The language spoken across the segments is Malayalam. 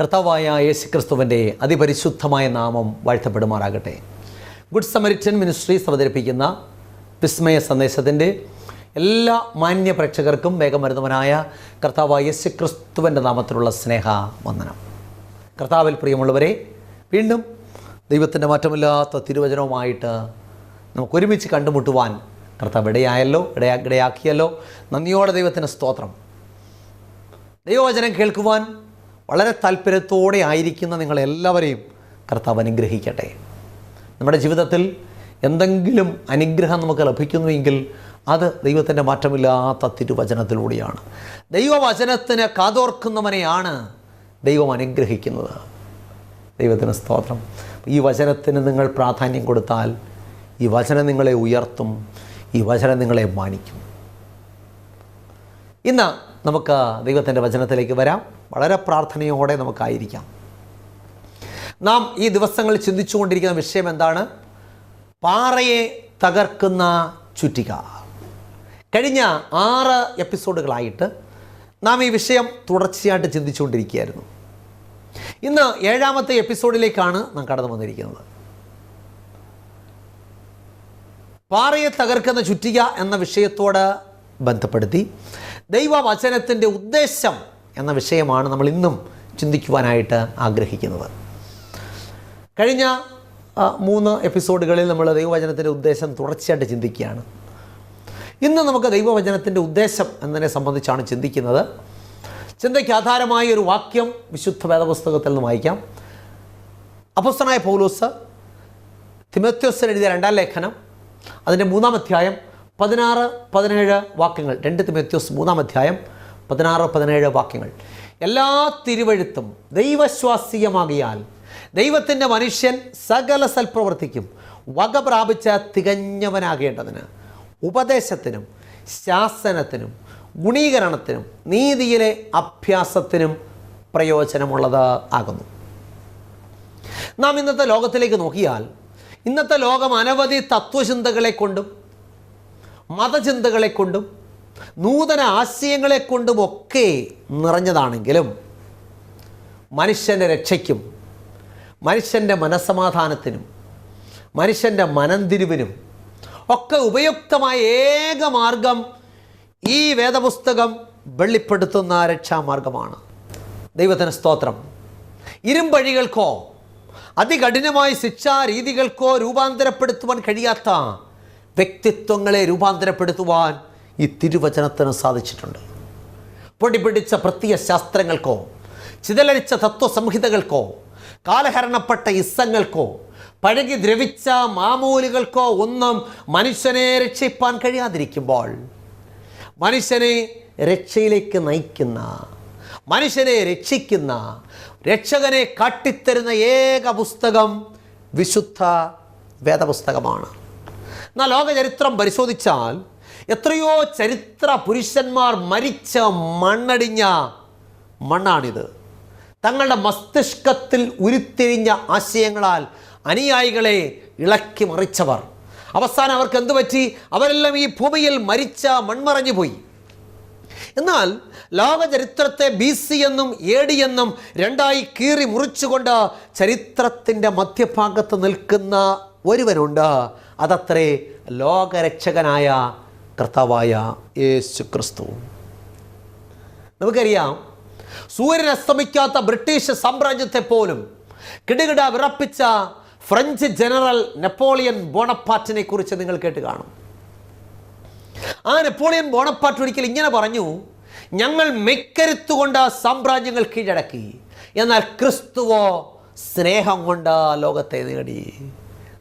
കർത്താവായ യേശുക്രിസ്തുവിന്റെ അതിപരിശുദ്ധമായ നാമം വാഴ്ത്തപ്പെടുമാറാകട്ടെ. ഗുഡ് സമരിറ്റൻ മിനിസ്ട്രീസ് അവതരിപ്പിക്കുന്ന വിസ്മയ സന്ദേശത്തിന്റെ എല്ലാ മാന്യ പ്രേക്ഷകർക്കും വേഗമരുന്നവനായ കർത്താവായ യേശുക്രിസ്തുവിന്റെ നാമത്തിലുള്ള സ്നേഹ വന്ദനം. കർത്താവിൽ പ്രിയമുള്ളവരെ വീണ്ടും ദൈവത്തിന്റെ മാറ്റമില്ലാത്ത തിരുവചനവുമായിട്ട് നമുക്ക് ഒരുമിച്ച് കണ്ടുമുട്ടുവാൻ കർത്താവ് ഇടയായല്ലോ ഇടയാ ഇടയാക്കിയല്ലോ. നന്ദിയോടെ ദൈവത്തിന് സ്തോത്രം. ദൈവവചനം കേൾക്കുവാൻ വളരെ താല്പര്യത്തോടെ ആയിരിക്കുന്ന നിങ്ങളെല്ലാവരെയും കർത്താവ് അനുഗ്രഹിക്കട്ടെ. നമ്മുടെ ജീവിതത്തിൽ എന്തെങ്കിലും അനുഗ്രഹം നമുക്ക് ലഭിക്കുന്നുവെങ്കിൽ അത് ദൈവത്തിന്റെ മാറ്റമില്ലാത്ത തിരുവചനത്തിലൂടെയാണ്. ദൈവവചനത്തിന് കാതോർക്കുന്നവനെയാണ് ദൈവം അനുഗ്രഹിക്കുന്നത്. ദൈവത്തിന് സ്തോത്രം. ഈ വചനത്തിന് നിങ്ങൾ പ്രാധാന്യം കൊടുത്താൽ ഈ വചനം നിങ്ങളെ ഉയർത്തും ഈ വചനം നിങ്ങളെ മാനിക്കും. ഇന്ന് നമുക്ക് ദൈവത്തിന്റെ വചനത്തിലേക്ക് വരാം. വളരെ പ്രാർത്ഥനയോടെ നമുക്കായിരിക്കാം. നാം ഈ ദിവസങ്ങളിൽ ചിന്തിച്ചുകൊണ്ടിരിക്കുന്ന വിഷയം എന്താണ്? പാറയെ തകർക്കുന്ന ചുറ്റിക. കഴിഞ്ഞ ആറ് എപ്പിസോഡുകളായിട്ട് നാം ഈ വിഷയം തുടർച്ചയായിട്ട് ചിന്തിച്ചുകൊണ്ടിരിക്കുകയായിരുന്നു. ഇന്ന് ഏഴാമത്തെ എപ്പിസോഡിലേക്കാണ് നാം കടന്നു വന്നിരിക്കുന്നത്. പാറയെ തകർക്കുന്ന ചുറ്റിക എന്ന വിഷയത്തോട് ബന്ധപ്പെടുത്തി ദൈവവചനത്തിന്റെ ഉദ്ദേശം എന്ന വിഷയമാണ് നമ്മൾ ഇന്നും ചിന്തിക്കുവാനായിട്ട് ആഗ്രഹിക്കുന്നത്. കഴിഞ്ഞ മൂന്ന് എപ്പിസോഡുകളിൽ നമ്മൾ ദൈവവചനത്തിന്റെ ഉദ്ദേശം തുടർച്ചയായിട്ട് ചിന്തിക്കുകയാണ്. ഇന്ന് നമുക്ക് ദൈവവചനത്തിന്റെ ഉദ്ദേശം എന്നതിനെ സംബന്ധിച്ചാണ് ചിന്തിക്കുന്നത്. ചിന്തയ്ക്ക് ആധാരമായ ഒരു വാക്യം വിശുദ്ധ വേദപുസ്തകത്തിൽ നിന്ന് വായിക്കാം. അപസ്തനായ പൗലോസ് തിമത്യോസിന് എഴുതിയ രണ്ടാം ലേഖനം അതിന്റെ മൂന്നാം അധ്യായം പതിനാറ് പതിനേഴ് വാക്യങ്ങൾ രണ്ട് തിമത്യോസ് മൂന്നാം അധ്യായം പതിനാറ് പതിനേഴ് വാക്യങ്ങൾ. എല്ലാ തിരുവഴുത്തും ദൈവശ്വാസീയമാകിയാൽ ദൈവത്തിന്റെ മനുഷ്യൻ സകല സൽപ്രവർത്തിക്കും വക പ്രാപിച്ച തികഞ്ഞവനാകേണ്ടതിന് ഉപദേശത്തിനും ശാസനത്തിനും ഗുണീകരണത്തിനും നീതിയിലെ അഭ്യാസത്തിനും പ്രയോജനമുള്ളത് ആകുന്നു. നാം ഇന്നത്തെ ലോകത്തിലേക്ക് നോക്കിയാൽ ഇന്നത്തെ ലോകം അനവധി തത്വചിന്തകളെ കൊണ്ടും മതചിന്തകളെ കൊണ്ടും നൂതന ആശയങ്ങളെ കൊണ്ടും ഒക്കെ നിറഞ്ഞതാണെങ്കിലും മനുഷ്യന്റെ രക്ഷയ്ക്കും മനുഷ്യന്റെ മനസ്സമാധാനത്തിനും മനുഷ്യന്റെ മനംതിരിവിനും ഒക്കെ ഉപയുക്തമായ ഏക മാർഗം ഈ വേദപുസ്തകം വെളിപ്പെടുത്തുന്ന രക്ഷാമാർഗമാണ്. ദൈവത്തിന് സ്തോത്രം. ഇരുമ്പഴികൾക്കോ അതികഠിനമായ ശിക്ഷാരീതികൾക്കോ രൂപാന്തരപ്പെടുത്തുവാൻ കഴിയാത്ത വ്യക്തിത്വങ്ങളെ രൂപാന്തരപ്പെടുത്തുവാൻ ഈ തിരുവചനത്തിന് സാധിച്ചിട്ടുണ്ട്. പൊടിപിടിച്ച പ്രത്യയ ശാസ്ത്രങ്ങൾക്കോ ചിതലരിച്ച തത്വസംഹിതകൾക്കോ കാലഹരണപ്പെട്ട ഇസ്സങ്ങൾക്കോ പഴകി ദ്രവിച്ച മാമൂലുകൾക്കോ ഒന്നും മനുഷ്യനെ രക്ഷിപ്പാൻ കഴിയാതിരിക്കുമ്പോൾ മനുഷ്യനെ രക്ഷയിലേക്ക് നയിക്കുന്ന മനുഷ്യനെ രക്ഷിക്കുന്ന രക്ഷകനെ കാട്ടിത്തരുന്ന ഏക പുസ്തകം വിശുദ്ധ വേദപുസ്തകമാണ്. എന്നാൽ ലോകചരിത്രം പരിശോധിച്ചാൽ എത്രയോ ചരിത്ര പുരുഷന്മാർ മരിച്ച മണ്ണടിഞ്ഞ മണ്ണാണിത്. തങ്ങളുടെ മസ്തിഷ്കത്തിൽ ഉരുത്തിരിഞ്ഞ ആശയങ്ങളാൽ അനുയായികളെ ഇളക്കി മറിച്ചവർ. അവസാനം അവർക്ക് എന്തു പറ്റി? അവരെല്ലാം ഈ ഭൂമിയിൽ മരിച്ച മൺമറഞ്ഞു പോയി. എന്നാൽ ലോകചരിത്രത്തെ ബി സി എന്നും എ ഡി എന്നും രണ്ടായി കീറി മുറിച്ചുകൊണ്ട് ചരിത്രത്തിന്റെ മധ്യഭാഗത്ത് നിൽക്കുന്ന ഒരുവനുണ്ട്. അതത്രേ ലോകരക്ഷകനായ കർത്താവായ യേശു ക്രിസ്തു. നമുക്കറിയാം സൂര്യൻ അസ്തമിക്കാത്ത ബ്രിട്ടീഷ് സാമ്രാജ്യത്തെ പോലും കിടുകിട വിറപ്പിച്ച ഫ്രഞ്ച് ജനറൽ നെപ്പോളിയൻ ബോണപ്പാറ്റിനെ കുറിച്ച് നിങ്ങൾ കേട്ട് കാണും. ആ നെപ്പോളിയൻ ബോണപ്പാട്ട് ഒരിക്കൽ ഇങ്ങനെ പറഞ്ഞു ഞങ്ങൾ മെക്കരുത്തുകൊണ്ട് സാമ്രാജ്യങ്ങൾ കീഴടക്കി എന്നാൽ ക്രിസ്തുവോ സ്നേഹം കൊണ്ട് ലോകത്തെ നേടി.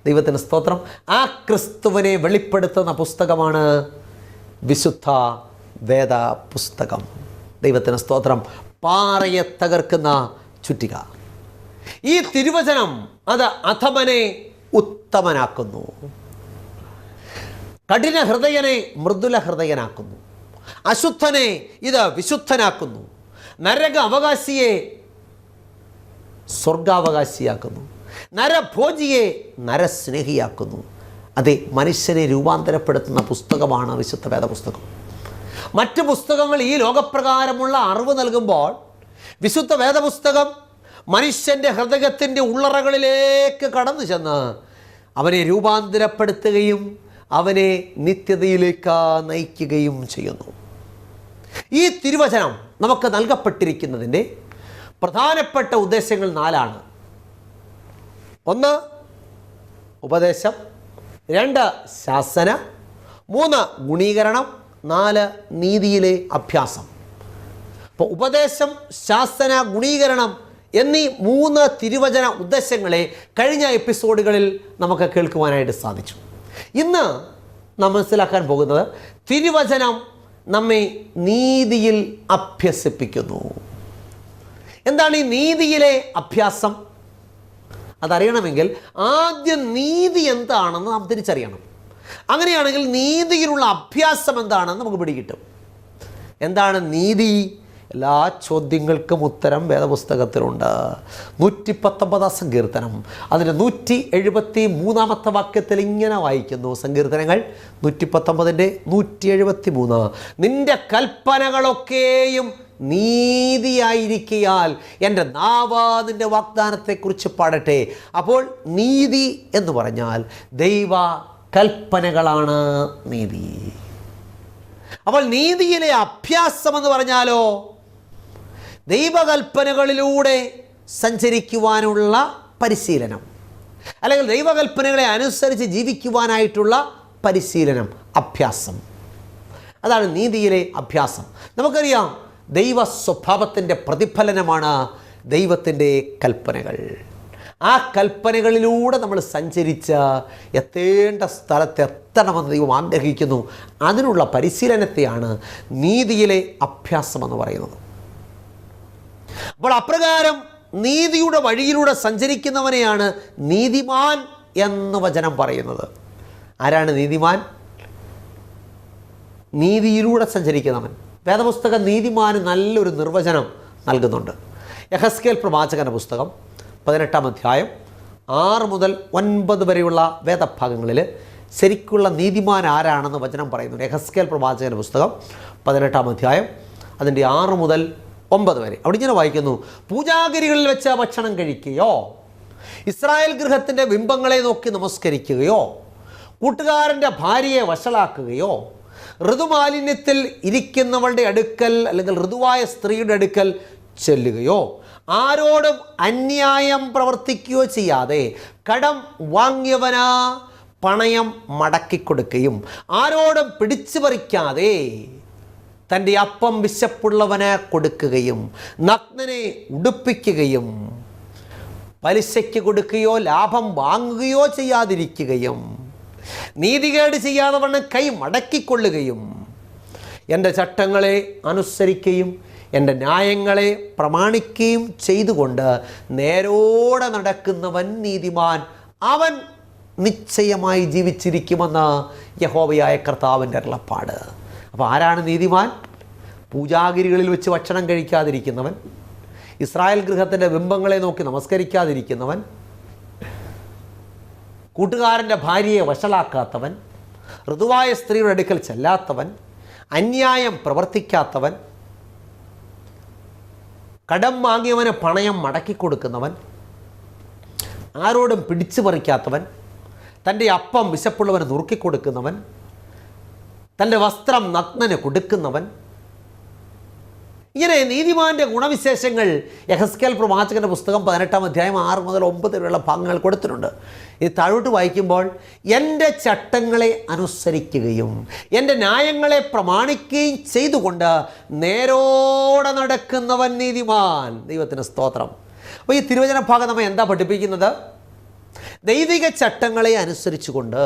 ദൈവത്തിന് സ്തോത്രം. ആ ക്രിസ്തുവിനെ വെളിപ്പെടുത്തുന്ന പുസ്തകമാണ് വിശുദ്ധ വേദ പുസ്തകം ദൈവത്തിന് സ്തോത്രം. പാറയെ തകർക്കുന്ന ചുറ്റിക. ഈ തിരുവചനം അത് അധമനെ ഉത്തമനാക്കുന്നു. കഠിന ഹൃദയനെ മൃദുല ഹൃദയനാക്കുന്നു. അശുദ്ധനെ ഇത് വിശുദ്ധനാക്കുന്നു. നരക അവകാശിയെ സ്വർഗാവകാശിയാക്കുന്നു. നരഭോജിയെ നരസ്നേഹിയാക്കുന്നു. അതെ മനുഷ്യനെ രൂപാന്തരപ്പെടുത്തുന്ന പുസ്തകമാണ് വിശുദ്ധ വേദപുസ്തകം. മറ്റ് പുസ്തകങ്ങൾ ഈ ലോകപ്രകാരമുള്ള അറിവ് നൽകുമ്പോൾ വിശുദ്ധ വേദപുസ്തകം മനുഷ്യന്റെ ഹൃദയത്തിന്റെ ഉള്ളറകളിലേക്ക് കടന്നു ചെന്ന് അവനെ രൂപാന്തരപ്പെടുത്തുകയും അവനെ നിത്യതയിലേക്ക് നയിക്കുകയും ചെയ്യുന്നു. ഈ തിരുവചനം നമുക്ക് നൽകപ്പെട്ടിരിക്കുന്നതിന്റെ പ്രധാനപ്പെട്ട ഉദ്ദേശങ്ങൾ നാലാണ്. ഒന്ന് ഉപദേശം. രണ്ട് ശാസന. മൂന്ന് ഗുണീകരണം. നാല് നീതിയിലെ അഭ്യാസം. അപ്പോൾ ഉപദേശം ശാസന ഗുണീകരണം എന്നീ മൂന്ന് തിരുവചന ഉദ്ദേശങ്ങളെ കഴിഞ്ഞ എപ്പിസോഡുകളിൽ നമുക്ക് കേൾക്കുവാനായിട്ട് സാധിച്ചു. ഇന്ന് നാം മനസ്സിലാക്കാൻ പോകുന്നത് തിരുവചനം നമ്മെ നീതിയിൽ അഭ്യസിപ്പിക്കുന്നു. എന്താണ് ഈ നീതിയിലെ അഭ്യാസം? അതറിയണമെങ്കിൽ ആദ്യം നീതി എന്താണെന്ന് നാം തിരിച്ചറിയണം. അങ്ങനെയാണെങ്കിൽ നീതിയിലുള്ള അഭ്യാസം എന്താണെന്ന് നമുക്ക് പിടികിട്ടും. എന്താണ് നീതി? എല്ലാ ചോദ്യങ്ങൾക്കും ഉത്തരം വേദപുസ്തകത്തിലുണ്ട്. നൂറ്റി പത്തൊമ്പതാം സങ്കീർത്തനം. അതിന്റെ നൂറ്റി എഴുപത്തി മൂന്നാമത്തെ വാക്യത്തിൽ ഇങ്ങനെ വായിക്കുന്നു സങ്കീർത്തനങ്ങൾ. നൂറ്റി പത്തൊമ്പതിന്റെ നൂറ്റി എഴുപത്തി മൂന്ന് നിന്റെ കൽപ്പനകളൊക്കെയും നീതിയായിരിക്കയാൽ എന്റെ നാവ നിന്റെ വാഗ്ദാനത്തെക്കുറിച്ച് പാടട്ടെ. അപ്പോൾ നീതി എന്ന് പറഞ്ഞാൽ ദൈവ കൽപ്പനകളാണ് നീതി. അപ്പോൾ നീതിയിലെ അഭ്യാസം എന്ന് പറഞ്ഞാലോ ദൈവകൽപ്പനകളിലൂടെ സഞ്ചരിക്കുവാനുള്ള പരിശീലനം. അല്ലെങ്കിൽ ദൈവകൽപ്പനകളെ അനുസരിച്ച് ജീവിക്കുവാനായിട്ടുള്ള പരിശീലനം അഭ്യാസം. അതാണ് നീതിയിലെ അഭ്യാസം. നമുക്കറിയാം ദൈവ സ്വഭാവത്തിന്റെ പ്രതിഫലനമാണ് ദൈവത്തിന്റെ കൽപ്പനകൾ. ആ കൽപ്പനകളിലൂടെ നമ്മൾ സഞ്ചരിച്ച് എത്തേണ്ട സ്ഥലത്ത് എത്തണമെന്ന് ദൈവം ആഗ്രഹിക്കുന്നു. അതിനുള്ള പരിശീലനത്തെയാണ് നീതിയിലെ അഭ്യാസം എന്ന് പറയുന്നത്. അപ്പോൾ അപ്രകാരം നീതിയുടെ വഴിയിലൂടെ സഞ്ചരിക്കുന്നവനെയാണ് നീതിമാൻ എന്ന് വചനം പറയുന്നത്. ആരാണ് നീതിമാൻ? നീതിയിലൂടെ സഞ്ചരിക്കുന്നവൻ. വേദപുസ്തകം നീതിമാന് നല്ലൊരു നിർവചനം നൽകുന്നുണ്ട്. യഹസ്കേൽ പ്രവാചകന്റെ പുസ്തകം പതിനെട്ടാം അധ്യായം ആറ് മുതൽ ഒൻപത് വരെയുള്ള വേദഭാഗങ്ങളിൽ ശരിക്കുള്ള നീതിമാൻ ആരാണെന്ന് വചനം പറയുന്നു യഹസ്കേൽ പ്രവാചകന്റെ പുസ്തകം പതിനെട്ടാം അധ്യായം അതിന്റെ ആറ് മുതൽ ഒമ്പത് വരെ. അവിടെ ഇങ്ങനെ വായിക്കുന്നു പൂജാഗിരികളിൽ വെച്ച് ഭക്ഷണം കഴിക്കുകയോ ഇസ്രായേൽ ഗൃഹത്തിന്റെ ബിംബങ്ങളെ നോക്കി നമസ്കരിക്കുകയോ കൂട്ടുകാരന്റെ ഭാര്യയെ വഷളാക്കുകയോ ഋതുമാലിന്യത്തിൽ ഇരിക്കുന്നവളുടെ അടുക്കൽ അല്ലെങ്കിൽ ഋതുവായ സ്ത്രീയുടെ അടുക്കൽ ചെല്ലുകയോ ആരോടും അന്യായം പ്രവർത്തിക്കുകയോ ചെയ്യാതെ കടം വാങ്ങിയവനാ പണയം മടക്കിക്കൊടുക്കുകയും ആരോടും പിടിച്ചു പറിക്കാതെ തന്റെ അപ്പം വിശപ്പുള്ളവന് കൊടുക്കുകയും നഗ്നനെ ഉടുപ്പിക്കുകയും പലിശയ്ക്ക് കൊടുക്കുകയോ ലാഭം വാങ്ങുകയോ ചെയ്യാതിരിക്കുകയും നീതികേട് ചെയ്യാതെ വണ്ണം കൈ മടക്കിക്കൊള്ളുകയും എന്റെ ചട്ടങ്ങളെ അനുസരിക്കുകയും എന്റെ ന്യായങ്ങളെ പ്രമാണിക്കുകയും ചെയ്തുകൊണ്ട് നേരോടെ നടക്കുന്നവൻ നീതിമാൻ അവൻ നിശ്ചയമായി ജീവിച്ചിരിക്കുമെന്ന് യഹോവയായ കർത്താവിന്റെ അരുളപ്പാട്. അപ്പോൾ ആരാണ് നീതിമാൻ? പൂജാഗിരികളിൽ വെച്ച് ഭക്ഷണം കഴിക്കാതിരിക്കുന്നവൻ ഇസ്രായേൽ ഗൃഹത്തിന്റെ ബിംബങ്ങളെ നോക്കി നമസ്കരിക്കാതിരിക്കുന്നവൻ കൂട്ടുകാരന്റെ ഭാര്യയെ വഷളാക്കാത്തവൻ ഋതുവായ സ്ത്രീയുടെ അടുക്കൽ ചെല്ലാത്തവൻ അന്യായം പ്രവർത്തിക്കാത്തവൻ കടം വാങ്ങിയവന് പണയം മടക്കി കൊടുക്കുന്നവൻ ആരോടും പിടിച്ചു പറിക്കാത്തവൻ തന്റെ അപ്പം വിശപ്പുള്ളവന് നുറുക്കിക്കൊടുക്കുന്നവൻ തന്റെ വസ്ത്രം നഗ്നന് കൊടുക്കുന്നവൻ ഇങ്ങനെ നീതിമാന്റെ ഗുണവിശേഷങ്ങൾ യഹസ്കേൽ പ്രവാചകന്റെ പുസ്തകം പതിനെട്ടാം അധ്യായം ആറ് മുതൽ ഒമ്പത് വരെയുള്ള ഭാഗങ്ങൾ കൊടുത്തിട്ടുണ്ട്. ഇത് താഴോട്ട് വായിക്കുമ്പോൾ എന്റെ ചട്ടങ്ങളെ അനുസരിക്കുകയും എന്റെ ന്യായങ്ങളെ പ്രമാണിക്കുകയും ചെയ്തുകൊണ്ട് നേരോടെ നടക്കുന്നവൻ നീതിമാൻ. ദൈവത്തിന് സ്തോത്രം. അപ്പോൾ ഈ തിരുവചന ഭാഗം നമ്മൾ എന്താ പഠിപ്പിക്കുന്നത്? ദൈവിക ചട്ടങ്ങളെ അനുസരിച്ചുകൊണ്ട്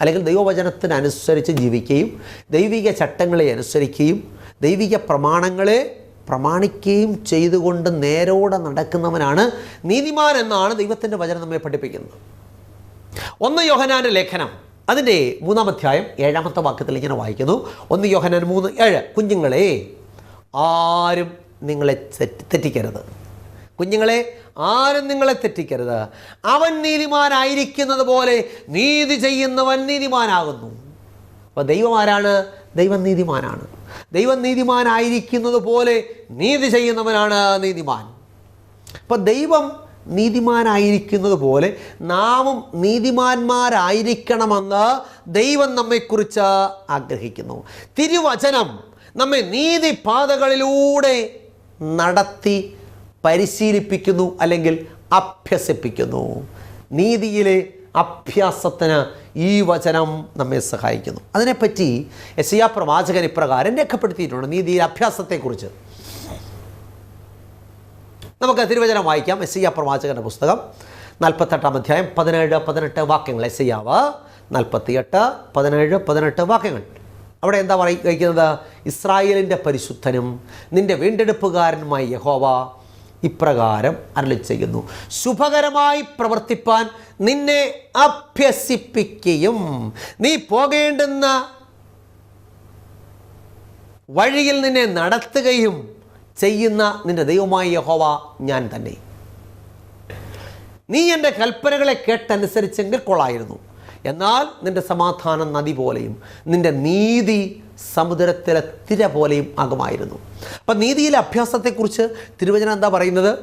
അല്ലെങ്കിൽ ദൈവവചനത്തിനനുസരിച്ച് ജീവിക്കുകയും ദൈവിക ചട്ടങ്ങളെ അനുസരിക്കുകയും ദൈവിക പ്രമാണങ്ങളെ പ്രമാണിക്കുകയും ചെയ്തുകൊണ്ട് നേരോടെ നടക്കുന്നവനാണ് നീതിമാൻ എന്നാണ് ദൈവത്തിന്റെ വചനം നമ്മെ പഠിപ്പിക്കുന്നത്. ഒന്ന് യോഹനാന്റെ ലേഖനം. അതിന്റെ മൂന്നാം അധ്യായം ഏഴാമത്തെ വാക്യത്തിൽ ഇങ്ങനെ വായിക്കുന്നു. ഒന്ന് യോഹനാൻ മൂന്ന് ഏഴ്. കുഞ്ഞുങ്ങളെ ആരും നിങ്ങളെ തെറ്റിക്കരുത്. കുഞ്ഞുങ്ങളെ ആരും നിങ്ങളെ തെറ്റിക്കരുത്. അവൻ നീതിമാനായിരിക്കുന്നത് പോലെ നീതി ചെയ്യുന്നവൻ നീതിമാനാകുന്നു. അപ്പോൾ ദൈവം ആരാണ്? ദൈവം നീതിമാനാണ്. ദൈവം നീതിമാനായിരിക്കുന്നത് പോലെ നീതി ചെയ്യുന്നവനാണ് നീതിമാൻ. അപ്പം ദൈവം നീതിമാനായിരിക്കുന്നത് പോലെ നാമും നീതിമാന്മാരായിരിക്കണമെന്ന് ദൈവം നമ്മെക്കുറിച്ച് ആഗ്രഹിക്കുന്നു. തിരുവചനം നമ്മെ നീതി നീതിപാതകളിലൂടെ നടത്തി പരിശീലിപ്പിക്കുന്നു അല്ലെങ്കിൽ അഭ്യസിപ്പിക്കുന്നു. നീതിയിലെ അഭ്യാസത്തിന് ഈ വചനം നമ്മെ സഹായിക്കുന്നു. അതിനെപ്പറ്റി എസ് യാ പ്രവാചകൻ ഇപ്രകാരം രേഖപ്പെടുത്തിയിട്ടുണ്ട് നീതി അഭ്യാസത്തെക്കുറിച്ച്. നമുക്ക് തിരുവചനം വായിക്കാം. എസ് ഐ പ്രവാചകന്റെ പുസ്തകം നാൽപ്പത്തെട്ടാം അധ്യായം പതിനേഴ് പതിനെട്ട് വാക്യങ്ങൾ. എസ് ഐയാവ് നാൽപ്പത്തിയെട്ട് പതിനേഴ് പതിനെട്ട് വാക്യങ്ങൾ. അവിടെ എന്താ പറയുന്നത് ഇസ്രായേലിന്റെ പരിശുദ്ധനും നിന്റെ വീണ്ടെടുപ്പുകാരനുമായി യഹോവ ഇപ്രകാരം അരളി ചെയ്യുന്നു. ശുഭകരമായി പ്രവർത്തിപ്പാൻ നിന്നെ അഭ്യസിപ്പിക്കുകയും നീ പോകേണ്ടുന്ന വഴിയിൽ നിന്നെ നടത്തുകയും ചെയ്യുന്ന നിന്റെ ദൈവമായ യഹോവ ഞാൻ തന്നെ. നീ എന്റെ കൽപ്പനകളെ കേട്ടനുസരിച്ചെങ്കിൽ കൊള്ളായിരുന്നു. എന്നാൽ നിന്റെ സമാധാനം നദി പോലെയും നിന്റെ നീതി സമുദ്രത്തിലെ തിര പോലെയും ആകുമായിരുന്നു. അപ്പം നീതിയിലെ അഭ്യാസത്തെക്കുറിച്ച് തിരുവചനം എന്താ പറയുന്നത്?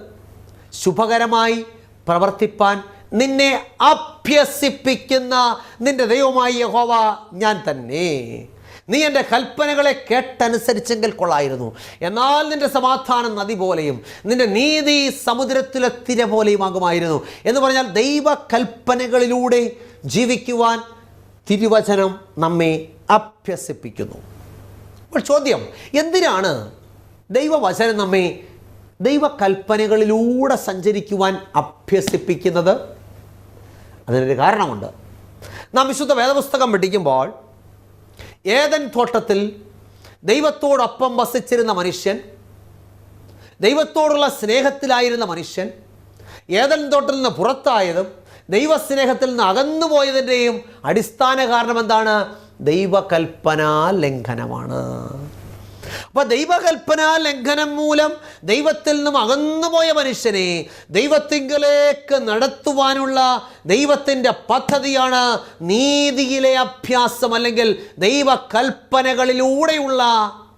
ശുഭകരമായി പ്രവർത്തിപ്പാൻ നിന്നെ അഭ്യസിപ്പിക്കുന്ന നിന്റെ ദൈവമായി യഹോവ ഞാൻ തന്നെ. നീ എന്റെ കൽപ്പനകളെ കേട്ടനുസരിച്ചെങ്കിൽ കൊള്ളായിരുന്നു. എന്നാൽ നിന്റെ സമാധാനം നദി പോലെയും നിന്റെ നീതി സമുദ്രത്തിലെ തിര പോലെയും ആകുമായിരുന്നു. എന്ന് പറഞ്ഞാൽ ദൈവ കൽപ്പനകളിലൂടെ ജീവിക്കുവാൻ തിരുവചനം നമ്മെ അഭ്യസിപ്പിക്കുന്നു. അപ്പോൾ ചോദ്യം എന്തിനാണ് ദൈവവചനം നമ്മെ ദൈവകൽപ്പനകളിലൂടെ സഞ്ചരിക്കുവാൻ അഭ്യസിപ്പിക്കുന്നത്? അതിനൊരു കാരണമുണ്ട്. നാം വിശുദ്ധ വേദപുസ്തകം പഠിക്കുമ്പോൾ ഏതൻ തോട്ടത്തിൽ ദൈവത്തോടൊപ്പം വസിച്ചിരുന്ന മനുഷ്യൻ ദൈവത്തോടുള്ള സ്നേഹത്തിലായിരുന്ന മനുഷ്യൻ ഏതൻ തോട്ടത്തിൽ നിന്ന് പുറത്തായതും ദൈവസ്നേഹത്തിൽ നിന്ന് അകന്നുപോയതിന്റെയും അടിസ്ഥാന കാരണം എന്താണ്? ദൈവകൽപ്പന ലംഘനമാണ്. അപ്പോൾ ദൈവകൽപ്പന ലംഘനം മൂലം ദൈവത്തിൽ നിന്നും അകന്നുപോയ മനുഷ്യനെ ദൈവത്തിങ്കിലേക്ക് നടത്തുവാനുള്ള ദൈവത്തിന്റെ പദ്ധതിയാണ് നീതിയിലെ അഭ്യാസം അല്ലെങ്കിൽ ദൈവകൽപ്പനകളിലൂടെയുള്ള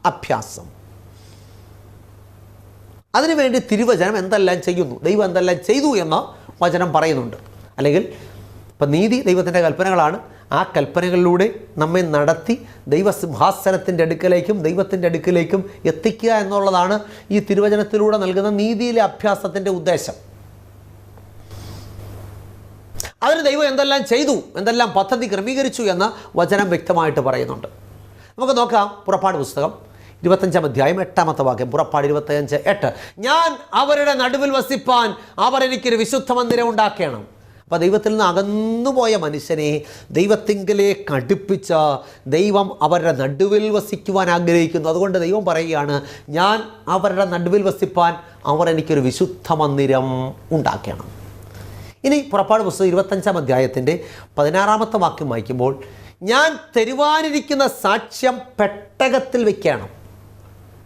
അഭ്യാസം. അതിനുവേണ്ടി തിരുവചനം എന്തെല്ലാം ചെയ്യുന്നു? ദൈവം എന്തെല്ലാം ചെയ്തു എന്ന് വചനം പറയുന്നുണ്ട്. അല്ലെങ്കിൽ ഇപ്പം നീതി ദൈവത്തിന്റെ കൽപ്പനകളാണ്. ആ കൽപ്പനകളിലൂടെ നമ്മെ നടത്തി ദൈവസിംഹാസനത്തിന്റെ അടുക്കലേക്കും ദൈവത്തിന്റെ അടുക്കലേക്കും എത്തിക്കുക എന്നുള്ളതാണ് ഈ തിരുവചനത്തിലൂടെ നൽകുന്ന നീതിയിലെ അഭ്യാസത്തിന്റെ ഉദ്ദേശം. അതിന് ദൈവം എന്തെല്ലാം ചെയ്തു എന്തെല്ലാം പദ്ധതി ക്രമീകരിച്ചു എന്ന് വചനം വ്യക്തമായിട്ട് പറയുന്നുണ്ട്. നമുക്ക് നോക്കാം പുറപ്പാട് പുസ്തകം ഇരുപത്തഞ്ചാം അധ്യായം എട്ടാമത്തെ വാക്യം. പുറപ്പാട് ഇരുപത്തഞ്ച് എട്ട്. ഞാൻ അവരുടെ നടുവിൽ വസിപ്പാൻ അവർ എനിക്കൊരു വിശുദ്ധ മന്ദിരം ഉണ്ടാക്കണം. അപ്പോൾ ദൈവത്തിൽ നിന്ന് അകന്നുപോയ മനുഷ്യനെ ദൈവത്തിങ്കിലേക്ക് അടുപ്പിച്ച ദൈവം അവരുടെ നടുവിൽ വസിക്കുവാൻ ആഗ്രഹിക്കുന്നു. അതുകൊണ്ട് ദൈവം പറയുകയാണ് ഞാൻ അവരുടെ നടുവിൽ വസിപ്പാൻ അവർ എനിക്കൊരു വിശുദ്ധ മന്ദിരം ഉണ്ടാക്കണം. ഇനി പുറപ്പാട് പുസ്തകം ഇരുപത്തഞ്ചാം അധ്യായത്തിന്റെ പതിനാറാമത്തെ വാക്യം വായിക്കുമ്പോൾ ഞാൻ തരുവാനിരിക്കുന്ന സാക്ഷ്യം പെട്ടകത്തിൽ വയ്ക്കണം.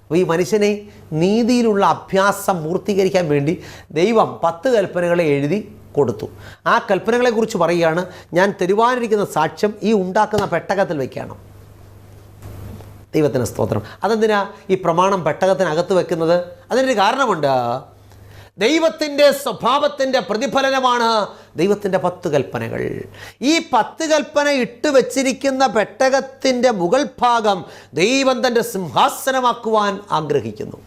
അപ്പോൾ ഈ മനുഷ്യനെ നീതിയിലുള്ള അഭ്യാസം പൂർത്തീകരിക്കാൻ വേണ്ടി ദൈവം പത്ത് കൽപ്പനകളെ എഴുതി കൊടുത്തു. ആ കൽപ്പനകളെക്കുറിച്ച് പറയുകയാണ് ഞാൻ തരുവാനിരിക്കുന്ന സാക്ഷ്യം ഈ ഉണ്ടാക്കുന്ന പെട്ടകത്തിൽ വെക്കണം. ദൈവത്തിന് സ്തോത്രം. അതെന്തിനാ ഈ പ്രമാണം പെട്ടകത്തിനകത്ത് വെക്കുന്നത്? അതിനൊരു കാരണമുണ്ട്. ദൈവത്തിന്റെ സ്വഭാവത്തിന്റെ പ്രതിഫലനമാണ് ദൈവത്തിന്റെ പത്ത് കൽപ്പനകൾ. ഈ പത്ത് കൽപ്പന ഇട്ട് വച്ചിരിക്കുന്ന പെട്ടകത്തിന്റെ മുകൾ ഭാഗം ദൈവം തന്റെ സിംഹാസനമാക്കുവാൻ ആഗ്രഹിക്കുന്നു.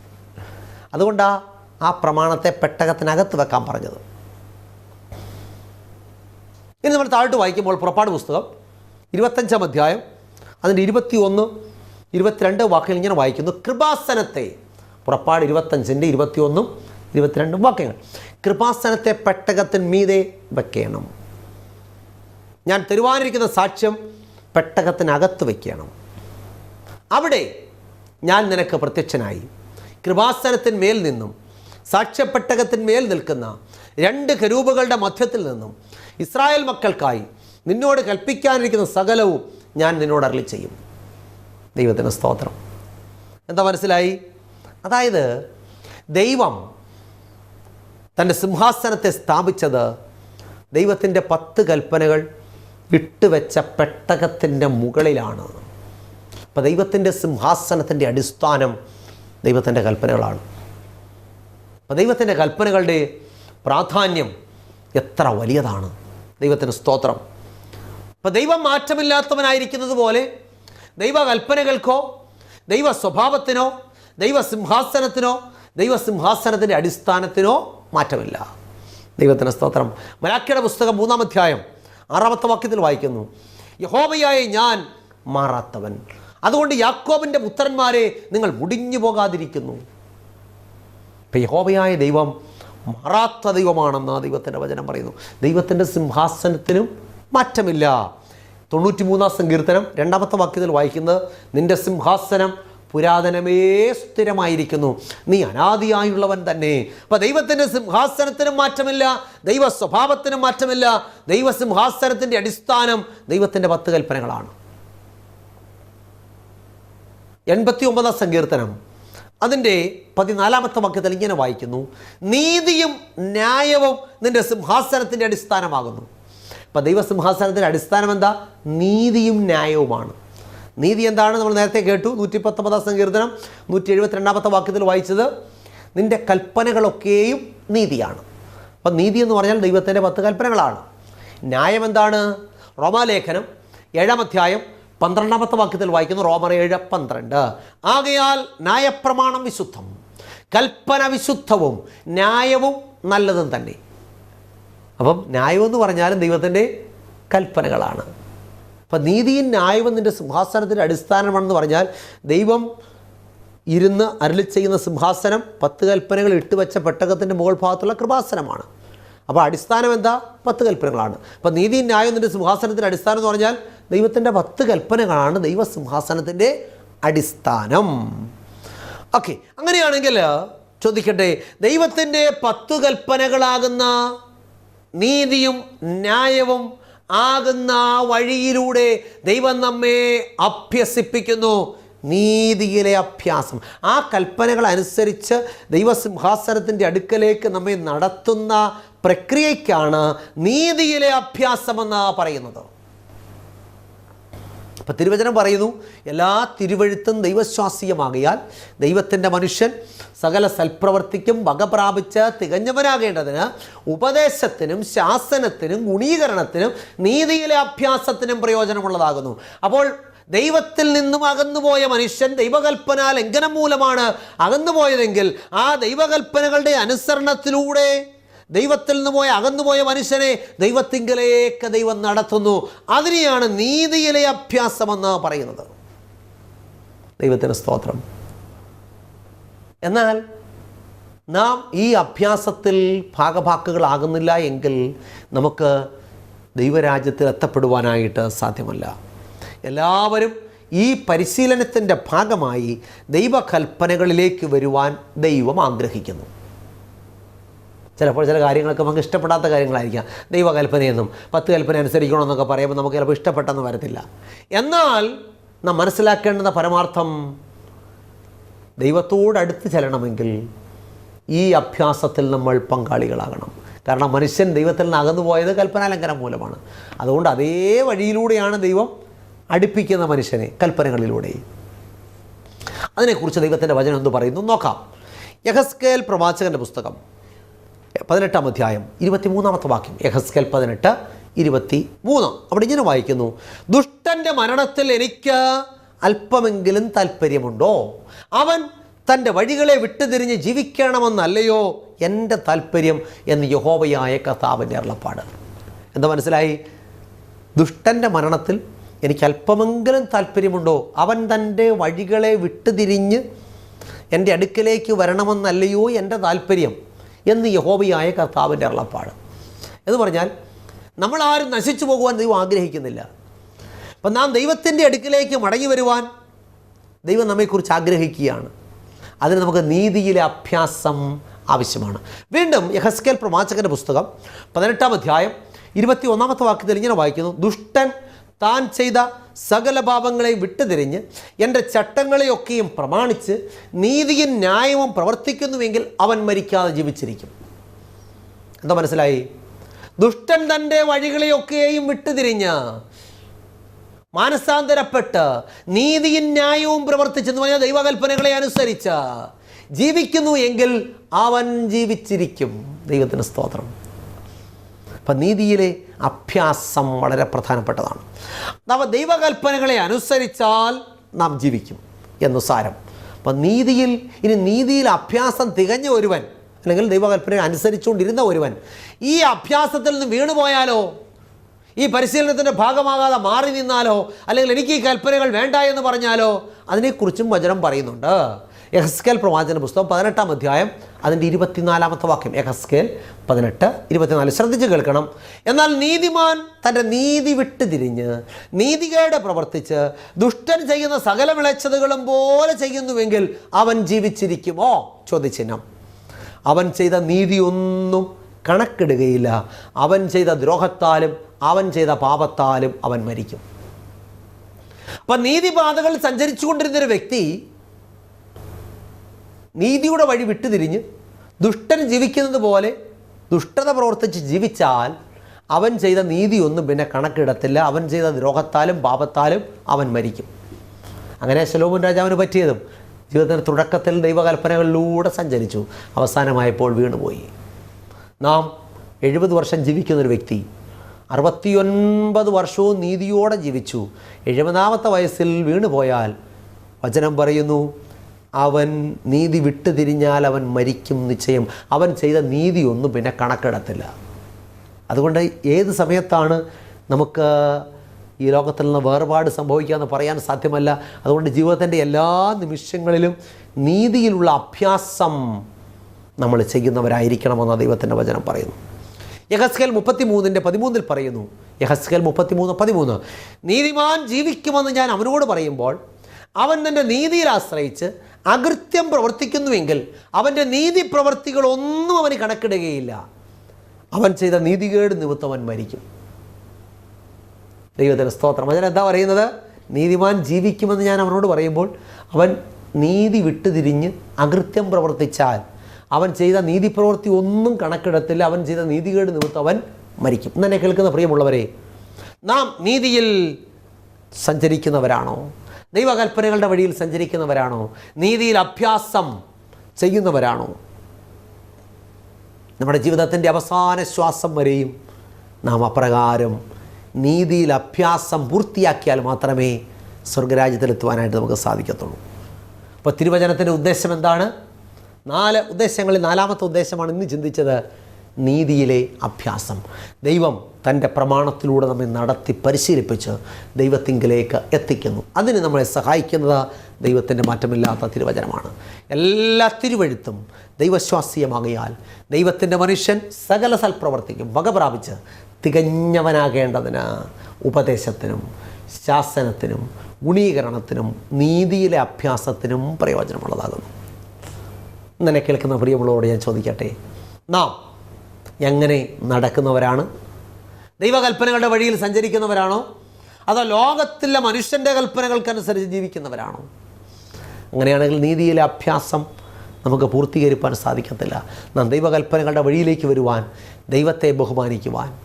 അതുകൊണ്ടാണ് ആ പ്രമാണത്തെ പെട്ടകത്തിനകത്ത് വെക്കാൻ പറഞ്ഞത്. ഇനി നമ്മൾ താഴോട്ട് വായിക്കുമ്പോൾ പുറപ്പാട് പുസ്തകം ഇരുപത്തഞ്ചാം അധ്യായം അതിന്റെ ഇരുപത്തി ഒന്ന് ഇരുപത്തിരണ്ട് വാക്കുകൾ ഇങ്ങനെ വായിക്കുന്നു. കൃപാസനത്തെ പുറപ്പാട് ഇരുപത്തഞ്ചിന്റെ ഇരുപത്തിയൊന്നും ഇരുപത്തിരണ്ടും വാക്യങ്ങൾ. കൃപാസനത്തെ പെട്ടകത്തിന് മീതെ വെക്കണം. ഞാൻ തരുവാനിരിക്കുന്ന സാക്ഷ്യം പെട്ടകത്തിനകത്ത് വയ്ക്കണം അവിടെ ഞാൻ നിനക്ക് പ്രത്യക്ഷനായി. കൃപാസനത്തിന്മേൽ നിന്നും സാക്ഷ്യപ്പെട്ടകത്തിന്മേൽ നിൽക്കുന്ന രണ്ട് കരൂപകളുടെ മധ്യത്തിൽ നിന്നും ഇസ്രായേൽ മക്കൾക്കായി നിന്നോട് കൽപ്പിക്കാനിരിക്കുന്ന സകലവും ഞാൻ നിന്നോട് അരളി ചെയ്യും. ദൈവത്തിന് സ്തോത്രം. എന്താ മനസ്സിലായി? അതായത് ദൈവം തന്റെ സിംഹാസനത്തെ സ്ഥാപിച്ചത് ദൈവത്തിന്റെ പത്ത് കൽപ്പനകൾ ഇട്ടുവെച്ച പെട്ടകത്തിന്റെ മുകളിലാണ്. അപ്പോൾ ദൈവത്തിന്റെ സിംഹാസനത്തിന്റെ അടിസ്ഥാനം ദൈവത്തിന്റെ കൽപ്പനകളാണ്. അപ്പോൾ ദൈവത്തിന്റെ കൽപ്പനകളുടെ പ്രാധാന്യം എത്ര വലിയതാണ്? ദൈവത്തിന് സ്തോത്രം. അപ്പം ദൈവം മാറ്റമില്ലാത്തവനായിരിക്കുന്നത് പോലെ ദൈവകൽപ്പനകൾക്കോ ദൈവ സ്വഭാവത്തിനോ ദൈവസിംഹാസനത്തിനോ ദൈവസിംഹാസനത്തിന്റെ അടിസ്ഥാനത്തിനോ മാറ്റമില്ല. ദൈവത്തിന് സ്തോത്രം. മലാക്കിയുടെ പുസ്തകം മൂന്നാം അധ്യായം ആറാമത്തെ വാക്യത്തിൽ വായിക്കുന്നു. യഹോവയായ ഞാൻ മാറാത്തവൻ. അതുകൊണ്ട് യാക്കോബിന്റെ പുത്രന്മാരെ നിങ്ങൾ മുടിഞ്ഞു പോകാതിരിക്കുന്നു ഇപ്പം യഹോവയായ ദൈവം മാറാത്ത ദൈവമാണെന്ന് ദൈവത്തിന്റെ വചനം പറയുന്നു. ദൈവത്തിന്റെ സിംഹാസനത്തിനും മാറ്റമില്ല. തൊണ്ണൂറ്റി മൂന്നാം സങ്കീർത്തനം രണ്ടാമത്തെ വാക്യത്തിൽ വായിക്കുന്നത് നിന്റെ സിംഹാസനം പുരാതനമേ സ്ഥിരമായിരിക്കുന്നു. നീ അനാദിയായുള്ളവൻ തന്നെ. അപ്പം ദൈവത്തിന്റെ സിംഹാസനത്തിനും മാറ്റമില്ല. ദൈവ സ്വഭാവത്തിനും മാറ്റമില്ല. ദൈവ സിംഹാസനത്തിന്റെ അടിസ്ഥാനം ദൈവത്തിന്റെ പത്ത് കൽപ്പനകളാണ്. എൺപത്തി ഒമ്പതാം സങ്കീർത്തനം അതിന്റെ പതിനാലാമത്തെ വാക്യത്തിൽ ഇങ്ങനെ വായിക്കുന്നു. നീതിയും ന്യായവും നിന്റെ സിംഹാസനത്തിന്റെ അടിസ്ഥാനമാകുന്നു. അപ്പം ദൈവസിംഹാസനത്തിന്റെ അടിസ്ഥാനം എന്താ? നീതിയും ന്യായവുമാണ്. നീതി എന്താണ്? നമ്മൾ നേരത്തെ കേട്ടു. നൂറ്റി പത്തൊമ്പതാം സങ്കീർത്തനം നൂറ്റി എഴുപത്തിരണ്ടാമത്തെ വാക്യത്തിൽ വായിച്ചത് നിന്റെ കൽപ്പനകളൊക്കെയും നീതിയാണ്. അപ്പം നീതി എന്ന് പറഞ്ഞാൽ ദൈവത്തിന്റെ പത്ത് കൽപ്പനകളാണ്. ന്യായം എന്താണ്? റോമാലേഖനം ഏഴാം അധ്യായം പന്ത്രണ്ടാമത്തെ വാക്യത്തിൽ വായിക്കുന്നു റോമർ ഏഴ് പന്ത്രണ്ട്. ആകയാൽ ന്യായപ്രമാണം വിശുദ്ധം കൽപ്പന വിശുദ്ധവും ന്യായവും നല്ലതും തന്നെ. അപ്പം ന്യായം എന്ന് പറഞ്ഞാലും ദൈവത്തിന്റെ കൽപ്പനകളാണ്. അപ്പം നീതിയും ന്യായവും നിന്റെ സിംഹാസനത്തിന്റെ അടിസ്ഥാനമാണെന്ന് പറഞ്ഞാൽ ദൈവം ഇരുന്ന് അരളി ചെയ്യുന്ന സിംഹാസനം പത്ത് കൽപ്പനകൾ ഇട്ടുവെച്ച പെട്ടകത്തിന്റെ മുകൾ ഭാഗത്തുള്ള കൃപാസനമാണ്. അപ്പോൾ അടിസ്ഥാനം എന്താ? പത്ത് കൽപ്പനകളാണ്. അപ്പോൾ നീതിയും ന്യായം നിന്റെ സിംഹാസനത്തിന്റെ അടിസ്ഥാനം എന്ന് പറഞ്ഞാൽ ദൈവത്തിന്റെ പത്ത് കൽപ്പനകളാണ് ദൈവസിംഹാസനത്തിന്റെ അടിസ്ഥാനം. ഓക്കെ അങ്ങനെയാണെങ്കിൽ ചോദിക്കട്ടെ ദൈവത്തിന്റെ പത്തു കൽപ്പനകളാകുന്ന നീതിയും ന്യായവും ആകുന്ന വഴിയിലൂടെ ദൈവം നമ്മെ അഭ്യസിപ്പിക്കുന്നു. നീതിയിലെ അഭ്യാസം. ആ കൽപ്പനകൾ അനുസരിച്ച് ദൈവസിംഹാസനത്തിന്റെ അടുക്കലേക്ക് നമ്മെ നടത്തുന്ന പ്രക്രിയയ്ക്കാണ് നീതിയിലെ അഭ്യാസമെന്ന് പറയുന്നത്. അപ്പം തിരുവചനം പറയുന്നു എല്ലാ തിരുവഴുത്തും ദൈവശ്വാസീയമാകിയാൽ ദൈവത്തിന്റെ മനുഷ്യൻ സകല സൽപ്രവർത്തിക്കും വക പ്രാപിച്ച് തികഞ്ഞവനാകേണ്ടതിന് ഉപദേശത്തിനും ശാസനത്തിനും ഗുണീകരണത്തിനും നീതിയിലെ അഭ്യാസത്തിനും പ്രയോജനമുള്ളതാകുന്നു. അപ്പോൾ ദൈവത്തിൽ നിന്നും അകന്നുപോയ മനുഷ്യൻ ദൈവകൽപ്പന ലംഘനം മൂലമാണ് അകന്നുപോയതെങ്കിൽ ആ ദൈവകൽപ്പനകളുടെ അനുസരണത്തിലൂടെ ദൈവത്തിൽ നിന്ന് പോയ അകന്നുപോയ മനുഷ്യനെ ദൈവത്തിങ്കലേക്ക് ദൈവം നടത്തുന്നു. അതിനെയാണ് നീതിയിലെ അഭ്യാസമെന്ന് പറയുന്നത്. ദൈവത്തിന് സ്തോത്രം. എന്നാൽ നാം ഈ അഭ്യാസത്തിൽ ഭാഗഭാക്കുകളാകുന്നില്ല എങ്കിൽ നമുക്ക് ദൈവരാജ്യത്തിൽ എത്തപ്പെടുവാനായിട്ട് സാധ്യമല്ല. എല്ലാവരും ഈ പരിശീലനത്തിന്റെ ഭാഗമായി ദൈവകൽപ്പനകളിലേക്ക് വരുവാൻ ദൈവം ആഗ്രഹിക്കുന്നു. ചിലപ്പോൾ ചില കാര്യങ്ങളൊക്കെ നമുക്ക് ഇഷ്ടപ്പെടാത്ത കാര്യങ്ങളായിരിക്കാം. ദൈവകൽപ്പനയെന്നും പത്ത് കൽപ്പന അനുസരിക്കണമെന്നൊക്കെ പറയുമ്പോൾ നമുക്ക് ചിലപ്പോൾ ഇഷ്ടപ്പെട്ടെന്ന് വരത്തില്ല. എന്നാൽ നാം മനസ്സിലാക്കേണ്ടുന്ന പരമാർത്ഥം ദൈവത്തോടടുത്ത് ചെല്ലണമെങ്കിൽ ഈ അഭ്യാസത്തിൽ നമ്മൾ പങ്കാളികളാകണം. കാരണം മനുഷ്യൻ ദൈവത്തിൽ നിന്ന് അകന്നു പോയത് കൽപ്പനാലംഘനം മൂലമാണ്. അതുകൊണ്ട് അതേ വഴിയിലൂടെയാണ് ദൈവം അടുപ്പിക്കുന്ന മനുഷ്യനെ കൽപ്പനകളിലൂടെ. അതിനെക്കുറിച്ച് ദൈവത്തിന്റെ വചനം എന്ന് പറയുന്നു? നോക്കാം. യഹസ്കേൽ പ്രവാചകന്റെ പുസ്തകം. പതിനെട്ടാം അധ്യായം ഇരുപത്തിമൂന്നാമത്തെ വാക്യം യഹസ്കേൽ പതിനെട്ട് ഇരുപത്തി മൂന്ന്. അവിടെ ഇങ്ങനെ വായിക്കുന്നു ദുഷ്ടന്റെ മരണത്തിൽ എനിക്ക് അല്പമെങ്കിലും താല്പര്യമുണ്ടോ അവൻ തന്റെ വഴികളെ വിട്ടുതിരിഞ്ഞ് ജീവിക്കണമെന്നല്ലയോ? എന്റെ താല്പര്യം എന്ന് യഹോവയായ കഥാവിന്റെ അരുളപ്പാട്. എന്താ മനസ്സിലായി? ദുഷ്ടന്റെ മരണത്തിൽ എനിക്ക് അല്പമെങ്കിലും താല്പര്യമുണ്ടോ അവൻ തന്റെ വഴികളെ വിട്ടുതിരിഞ്ഞ് എന്റെ അടുക്കലേക്ക് വരണമെന്നല്ലയോ? എന്റെ താല്പര്യം എന്ന് യഹോബിയായ കർത്താവിന്റെ അരുളപ്പാട്. എന്ന് പറഞ്ഞാൽ നമ്മൾ ആരും നശിച്ചു പോകുവാൻ ദൈവം ആഗ്രഹിക്കുന്നില്ല. അപ്പം നാം ദൈവത്തിന്റെ അടുക്കിലേക്ക് മടങ്ങി വരുവാൻ ദൈവം നമ്മെക്കുറിച്ച് ആഗ്രഹിക്കുകയാണ്. അതിന് നമുക്ക് നീതിയിലെ അഭ്യാസം ആവശ്യമാണ്. വീണ്ടും യഹസ്കേൽ പ്രവാചകന്റെ പുസ്തകം പതിനെട്ടാം അധ്യായം ഇരുപത്തി ഒന്നാമത്തെ വാക്യത്തിൽ ഇങ്ങനെ വായിക്കുന്നു. ദുഷ്ടൻ താൻ ചെയ്ത സകല പാപങ്ങളെയും വിട്ടുതിരിഞ്ഞ് എന്റെ ചട്ടങ്ങളെയൊക്കെയും പ്രമാണിച്ച് നീതിയും ന്യായവും പ്രവർത്തിക്കുന്നുവെങ്കിൽ അവൻ മരിക്കാതെ ജീവിച്ചിരിക്കും. എന്താ മനസ്സിലായി? ദുഷ്ടൻ തന്റെ വഴികളെയൊക്കെയും വിട്ടുതിരിഞ്ഞ് മാനസാന്തരപ്പെട്ട് നീതിയും ന്യായവും പ്രവർത്തിച്ചെന്ന് പറഞ്ഞാൽ ദൈവകൽപ്പനകളെ അനുസരിച്ച് ജീവിക്കുന്നു എങ്കിൽ അവൻ ജീവിച്ചിരിക്കും. ദൈവത്തിന് സ്തോത്രം. അപ്പം നീതിയിലെ അഭ്യാസം വളരെ പ്രധാനപ്പെട്ടതാണ്. നവ ദൈവകൽപ്പനകളെ അനുസരിച്ചാൽ നാം ജീവിക്കും എന്നു സാരം. അപ്പം നീതിയിൽ ഇനി നീതിയിൽ അഭ്യാസം തികഞ്ഞ ഒരുവൻ അല്ലെങ്കിൽ ദൈവകൽപ്പന അനുസരിച്ചുകൊണ്ടിരുന്ന ഒരുവൻ ഈ അഭ്യാസത്തിൽ നിന്ന് വീണുപോയാലോ ഈ പരിശീലനത്തിന്റെ ഭാഗമാകാതെ മാറി നിന്നാലോ? അല്ലെങ്കിൽ എനിക്ക് ഈ കൽപ്പനകൾ വേണ്ട എന്ന് പറഞ്ഞാലോ? അതിനെക്കുറിച്ചും വചനം പറയുന്നുണ്ട്. എഹസ്കേൽ പ്രവാചന പുസ്തകം പതിനെട്ടാം അധ്യായം അതിന്റെ ഇരുപത്തിനാലാമത്തെ വാക്യം. എഹസ്കേൽ പതിനെട്ട് ഇരുപത്തിനാല്. ശ്രദ്ധിച്ച് കേൾക്കണം. എന്നാൽ നീതിമാൻ തന്റെ നീതി വിട്ട് തിരിഞ്ഞ് നീതികേട് പ്രവർത്തിച്ച് ദുഷ്ടൻ ചെയ്യുന്ന സകല വിളച്ചതുകളും പോലെ ചെയ്യുന്നുവെങ്കിൽ അവൻ ജീവിച്ചിരിക്കുമോ? ചോദ്യചിഹ്നം. അവൻ ചെയ്ത നീതിയൊന്നും കണക്കിടുകയില്ല. അവൻ ചെയ്ത ദ്രോഹത്താലും അവൻ ചെയ്ത പാപത്താലും അവൻ മരിക്കും. അപ്പം നീതിപാതകൾ സഞ്ചരിച്ചു കൊണ്ടിരുന്നൊരു വ്യക്തി നീതിയുടെ വഴി വിട്ടുതിരിഞ്ഞ് ദുഷ്ടൻ ജീവിക്കുന്നത് പോലെ ദുഷ്ടത പ്രവർത്തിച്ച് ജീവിച്ചാൽ അവൻ ചെയ്ത നീതിയൊന്നും പിന്നെ കണക്കിടത്തില്ല. അവൻ ചെയ്ത ദ്രോഹത്താലും പാപത്താലും അവൻ മരിക്കും. അങ്ങനെ ശലോമൻ രാജാവിന് പറ്റിയതും ജീവിതത്തിന്റെ തുടക്കത്തിൽ ദൈവകൽപ്പനകളിലൂടെ സഞ്ചരിച്ചു. അവസാനമായപ്പോൾ വീണുപോയി. നാം എഴുപത് വർഷം ജീവിക്കുന്നൊരു വ്യക്തി അറുപത്തിയൊൻപത് വർഷവും നീതിയോടെ ജീവിച്ചു. എഴുപതാമത്തെ വയസ്സിൽ വീണുപോയാൽ വചനം പറയുന്നു അവൻ നീതി വിട്ടു തിരിഞ്ഞാൽ അവൻ മരിക്കും നിശ്ചയം. അവൻ ചെയ്ത നീതിയൊന്നും പിന്നെ കണക്കെടുത്തില്ല. അതുകൊണ്ട് ഏത് സമയത്താണ് നമുക്ക് ഈ ലോകത്തിൽ നിന്ന് വേർപാട് സംഭവിക്കാമെന്ന് പറയാൻ സാധ്യമല്ല. അതുകൊണ്ട് ജീവിതത്തിന്റെ എല്ലാ നിമിഷങ്ങളിലും നീതിയിലുള്ള അഭ്യാസം നമ്മൾ ചെയ്യുന്നവരായിരിക്കണമെന്ന് ദൈവത്തിന്റെ വചനം പറയുന്നു. യഹസ്കേൽ മുപ്പത്തി മൂന്നിന്റെ പതിമൂന്നിൽ പറയുന്നു. യഹസ്കേൽ മുപ്പത്തി മൂന്ന് പതിമൂന്ന്. നീതിമാൻ ജീവിക്കുമെന്ന് ഞാൻ അവനോട് പറയുമ്പോൾ അവൻ തന്റെ നീതിയിൽ ആശ്രയിച്ച് അകൃത്യം പ്രവർത്തിക്കുന്നുവെങ്കിൽ അവന്റെ നീതി പ്രവർത്തികളൊന്നും അവന് കണക്കിടുകയില്ല. അവൻ ചെയ്ത നീതികേട് നിമിത്തം അവൻ മരിക്കും. ദൈവത്തിന് സ്തോത്രം. അതിന് എന്താ പറയുന്നത്? നീതിമാൻ ജീവിക്കുമെന്ന് ഞാൻ അവനോട് പറയുമ്പോൾ അവൻ നീതി വിട്ടുതിരിഞ്ഞ് അകൃത്യം പ്രവർത്തിച്ചാൽ അവൻ ചെയ്ത നീതി പ്രവൃത്തി ഒന്നും കണക്കിടത്തില്ല. അവൻ ചെയ്ത നീതികേട് നിമിത്തം അവൻ മരിക്കും. എന്നെ കേൾക്കുന്ന പ്രിയമുള്ളവരെ നാം നീതിയിൽ സഞ്ചരിക്കുന്നവരാണോ? ദൈവകൽപ്പനകളുടെ വഴിയിൽ സഞ്ചരിക്കുന്നവരാണോ? നീതിയിൽ അഭ്യാസം ചെയ്യുന്നവരാണോ? നമ്മുടെ ജീവിതത്തിന്റെ അവസാന ശ്വാസം വരെയും നാം അപ്രകാരം നീതിയിൽ അഭ്യാസം പൂർത്തിയാക്കിയാൽ മാത്രമേ സ്വർഗരാജ്യത്തിലെത്തുവാനായിട്ട് നമുക്ക് സാധിക്കത്തുള്ളൂ. അപ്പോൾ തിരുവചനത്തിന്റെ ഉദ്ദേശം എന്താണ്? നാല് ഉദ്ദേശങ്ങളിൽ നാലാമത്തെ ഉദ്ദേശമാണ് ഇന്ന് ചിന്തിച്ചത്. നീതിയിലെ അഭ്യാസം. ദൈവം തന്റെ പ്രമാണത്തിലൂടെ നമ്മെ നടത്തി പരിശീലിപ്പിച്ച് ദൈവത്തിങ്കിലേക്ക് എത്തിക്കുന്നു. അതിന് നമ്മളെ സഹായിക്കുന്നത് ദൈവത്തിന്റെ മാറ്റമില്ലാത്ത തിരുവചനമാണ്. എല്ലാ തിരുവഴുത്തും ദൈവശ്വാസീയമാകിയാൽ ദൈവത്തിന്റെ മനുഷ്യൻ സകല സൽപ്രവർത്തിക്കും വക പ്രാപിച്ച് തികഞ്ഞവനാകേണ്ടതിന് ഉപദേശത്തിനും ശാസനത്തിനും ഗുണീകരണത്തിനും നീതിയിലെ അഭ്യാസത്തിനും പ്രയോജനമുള്ളതാകുന്നു. എന്നെ കേൾക്കുന്ന പ്രിയമുള്ളവരോട് ഞാൻ ചോദിക്കട്ടെ? നാം എങ്ങനെ നടക്കുന്നവരാണ്? ദൈവകൽപ്പനകളുടെ വഴിയിൽ സഞ്ചരിക്കുന്നവരാണോ? അതോ ലോകത്തിലെ മനുഷ്യന്റെ കൽപ്പനകൾക്കനുസരിച്ച് ജീവിക്കുന്നവരാണോ? അങ്ങനെയാണെങ്കിൽ നീതിയിലെ അഭ്യാസം നമുക്ക് പൂർത്തീകരിക്കാൻ സാധിക്കത്തില്ല. നാം ദൈവകൽപ്പനകളുടെ വഴിയിലേക്ക് വരുവാൻ ദൈവത്തെ ബഹുമാനിക്കുവാൻ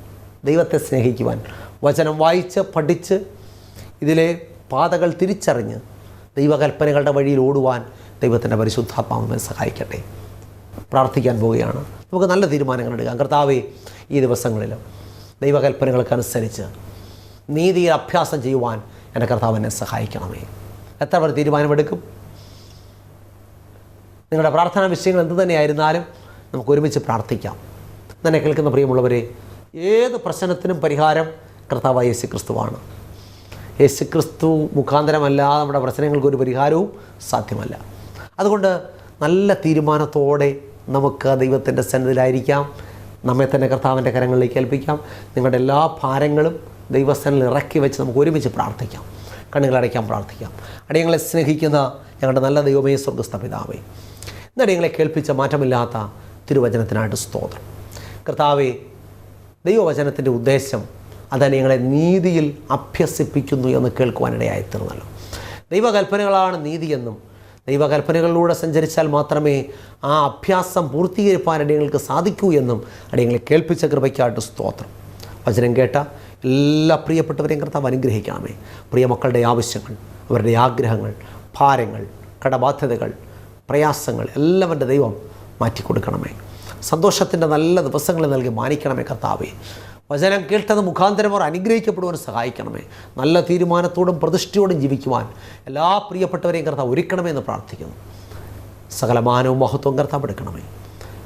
ദൈവത്തെ സ്നേഹിക്കുവാൻ വചനം വായിച്ച് പഠിച്ച് ഇതിലെ പാതകൾ തിരിച്ചറിഞ്ഞ് ദൈവകൽപ്പനകളുടെ വഴിയിൽ ഓടുവാൻ ദൈവത്തിന്റെ പരിശുദ്ധാത്മാവ് നമ്മെ സഹായിക്കട്ടെ. പ്രാർത്ഥിക്കാൻ പോവുകയാണ്. നമുക്ക് നല്ല തീരുമാനങ്ങൾ എടുക്കാം. കർത്താവേ ഈ ദിവസങ്ങളിൽ ദൈവകൽപ്പനകൾക്കനുസരിച്ച് നീതിയിൽ അഭ്യാസം ചെയ്യുവാൻ എന്റെ കർത്താവ് എന്നെ സഹായിക്കണമേ. എത്ര പേർ തീരുമാനമെടുക്കും? നിങ്ങളുടെ പ്രാർത്ഥനാ വിഷയങ്ങൾ എന്ത് തന്നെയായിരുന്നാലും നമുക്ക് ഒരുമിച്ച് പ്രാർത്ഥിക്കാം. തന്നെ കേൾക്കുന്ന പ്രിയമുള്ളവരെ ഏത് പ്രശ്നത്തിനും പരിഹാരം കർത്താവ് യേശു ക്രിസ്തുവാണ് യേശു ക്രിസ്തു മുഖാന്തരമല്ലാതെ നമ്മുടെ പ്രശ്നങ്ങൾക്ക് ഒരു പരിഹാരവും സാധ്യമല്ല. അതുകൊണ്ട് നല്ല തീരുമാനത്തോടെ നമുക്ക് ദൈവത്തിന്റെ സന്നിധിയിലായിരിക്കാം. നമ്മെ തന്നെ കർത്താവിന്റെ കരങ്ങളിലേക്ക് ഏൽപ്പിക്കാം. നിങ്ങളുടെ എല്ലാ ഭാരങ്ങളും ദൈവസ്ഥനിൽ ഇറക്കി വെച്ച് നമുക്ക് ഒരുമിച്ച് പ്രാർത്ഥിക്കാം. കണ്ണുകളടയ്ക്കാൻ പ്രാർത്ഥിക്കാം. അടിയങ്ങളെ സ്നേഹിക്കുന്ന ഞങ്ങളുടെ നല്ല ദൈവമേ സ്വർഗസ്ഥ പിതാവേ ഇന്ന് അടിയങ്ങളെ കേൾപ്പിച്ച മാറ്റമില്ലാത്ത തിരുവചനത്തിനായിട്ട് സ്തോത്രം. കർത്താവേ ദൈവവചനത്തിന്റെ ഉദ്ദേശം അതാണ് ഞങ്ങളെ നീതിയിൽ അഭ്യസിപ്പിക്കുന്നു എന്ന് കേൾക്കുവാനിടയായി തീർന്നല്ലോ. ദൈവകൽപ്പനകളാണ് നീതിയെന്നും ദൈവകൽപ്പനകളിലൂടെ സഞ്ചരിച്ചാൽ മാത്രമേ ആ അഭ്യാസം പൂർത്തീകരിപ്പാൻ അടിയങ്ങൾക്ക് സാധിക്കൂ എന്നും അടിയങ്ങളെ കേൾപ്പിച്ച കൃപയ്ക്കായിട്ട് സ്തോത്രം. വചനം കേട്ട എല്ലാ പ്രിയപ്പെട്ടവരെയും കർത്താവ് അനുഗ്രഹിക്കാമേ. പ്രിയ മക്കളുടെ ആവശ്യങ്ങൾ അവരുടെ ആഗ്രഹങ്ങൾ ഭാരങ്ങൾ കടബാധ്യതകൾ പ്രയാസങ്ങൾ എല്ലാവരുടെ ദൈവം മാറ്റിക്കൊടുക്കണമേ. സന്തോഷത്തിന്റെ നല്ല ദിവസങ്ങൾ നൽകി മാനിക്കണമേ കർത്താവേ. വചനം കേട്ടത് മുഖാന്തരം അവർ അനുഗ്രഹിക്കപ്പെടുവാൻ സഹായിക്കണമേ. നല്ല തീരുമാനത്തോടും പ്രതിഷ്ഠയോടും ജീവിക്കുവാൻ എല്ലാ പ്രിയപ്പെട്ടവരെയും കർത്താവ് ഒരുക്കണമേ എന്ന് പ്രാർത്ഥിക്കുന്നു. സകലമാനവും മഹത്വം കർത്താവ് എടുക്കണമേ.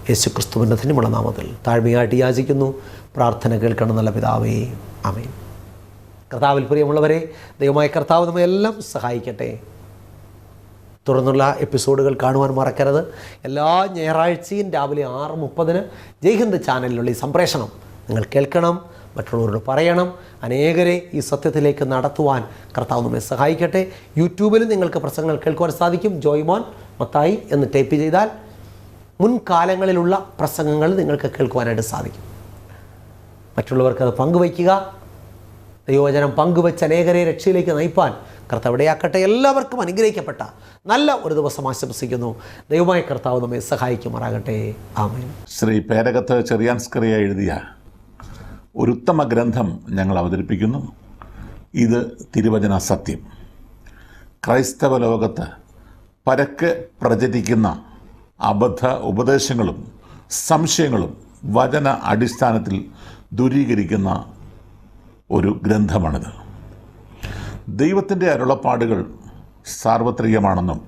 യേശു ക്രിസ്തുവിന്റെ ധന്യമുള്ള നാമത്തിൽ താഴ്മയായിട്ട് യാചിക്കുന്നു. പ്രാർത്ഥന കേൾക്കണം നല്ല പിതാവേ. അമേൻ കർത്താവിൽ പ്രിയമുള്ളവരെ ദൈവമായ കർത്താവ് നമ്മെ എല്ലാം സഹായിക്കട്ടെ. തുടർന്നുള്ള എപ്പിസോഡുകൾ കാണുവാൻ മറക്കരുത്. എല്ലാ ഞായറാഴ്ചയും രാവിലെ ആറ് മുപ്പതിന് ജയ്ഹിന്ദ് ചാനലിലുള്ള ഈ സംപ്രേഷണം നിങ്ങൾ കേൾക്കണം മറ്റുള്ളവരോട് പറയണം അനേകരെ ഈ സത്യത്തിലേക്ക് നടത്തുവാൻ കർത്താവ് നമ്മെ സഹായിക്കട്ടെ. യൂട്യൂബിൽ നിങ്ങൾക്ക് പ്രസംഗങ്ങൾ കേൾക്കുവാൻ സാധിക്കും. ജോയ്മോൻ മത്തായി എന്ന് ടൈപ്പ് ചെയ്താൽ മുൻകാലങ്ങളിലുള്ള പ്രസംഗങ്ങൾ നിങ്ങൾക്ക് കേൾക്കുവാനായിട്ട് സാധിക്കും. മറ്റുള്ളവർക്ക് അത് പങ്കുവയ്ക്കുക. ദൈവവചനം പങ്കുവെച്ച് അനേകരെ രക്ഷയിലേക്ക് നയിപ്പാൻ കർത്താവ് ഇടയാക്കട്ടെ. എല്ലാവർക്കും അനുഗ്രഹിക്കപ്പെട്ട നല്ല ഒരു ദിവസം ആശംസിക്കുന്നു. ദൈവമായ കർത്താവ് നമ്മെ സഹായിക്കുമാറാകട്ടെ. ആമേൻ. ശ്രീ പേരകത്ത് ചെറിയാൻസ്കറിയ എഴുതിയ ഒരു ഉത്തമ ഗ്രന്ഥം ഞങ്ങൾ അവതരിപ്പിക്കുന്നു. ഇത് തിരുവചന സത്യം. ക്രൈസ്തവ ലോകത്ത് പരക്കെ പ്രചരിക്കുന്ന അബദ്ധ ഉപദേശങ്ങളും സംശയങ്ങളും വചന അടിസ്ഥാനത്തിൽ ദൂരീകരിക്കുന്ന ഒരു ഗ്രന്ഥമാണിത്. ദൈവത്തിന്റെ അരുളപ്പാടുകൾ സാർവത്രികമാണെന്നും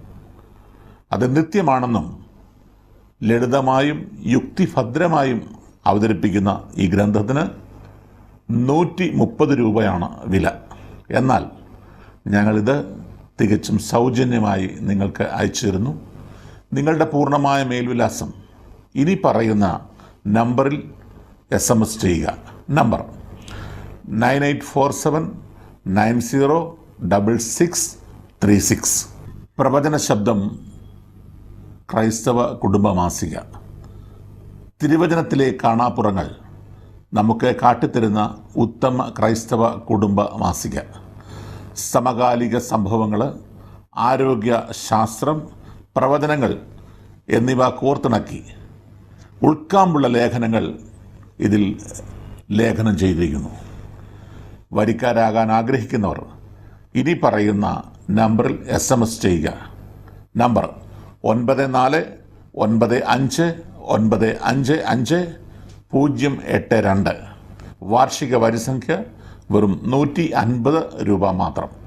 അത് നിത്യമാണെന്നും ലളിതമായും യുക്തിഭദ്രമായും അവതരിപ്പിക്കുന്ന ഈ ഗ്രന്ഥത്തിന് നൂറ്റി മുപ്പത് രൂപയാണ് വില. എന്നാൽ ഞങ്ങളിത് തികച്ചും സൗജന്യമായി നിങ്ങൾക്ക് അയച്ചു തരുന്നു നിങ്ങളുടെ പൂർണമായ മേൽവിലാസം ഇനി പറയുന്ന നമ്പറിൽ എസ് എം എസ് ചെയ്യുക. Number nine eight four seven nine zero double six three six. പ്രവചന ശബ്ദം ക്രൈസ്തവ കുടുംബമാസിക. തിരുവചനത്തിലെ കാണാപ്പുറങ്ങൾ നമുക്ക് കാട്ടിത്തരുന്ന ഉത്തമ ക്രൈസ്തവ കുടുംബ മാസിക. സമകാലിക സംഭവങ്ങൾ ആരോഗ്യ ശാസ്ത്രം പ്രവചനങ്ങൾ എന്നിവ കോർത്തിണക്കി ഉൾക്കാമ്പുള്ള ലേഖനങ്ങൾ ഇതിൽ ലേഖനം ചെയ്തിരിക്കുന്നു. വരിക്കാരാകാൻ ആഗ്രഹിക്കുന്നവർ ഇനി പറയുന്ന നമ്പറിൽ എസ് എം എസ് ചെയ്യുക. നമ്പർ ഒൻപത് നാല് ഒൻപത് അഞ്ച് ഒൻപത് അഞ്ച് അഞ്ച് പൂജ്യം എട്ട് രണ്ട്. വാർഷിക വരിസംഖ്യ വെറും നൂറ്റി അൻപത് രൂപ മാത്രം.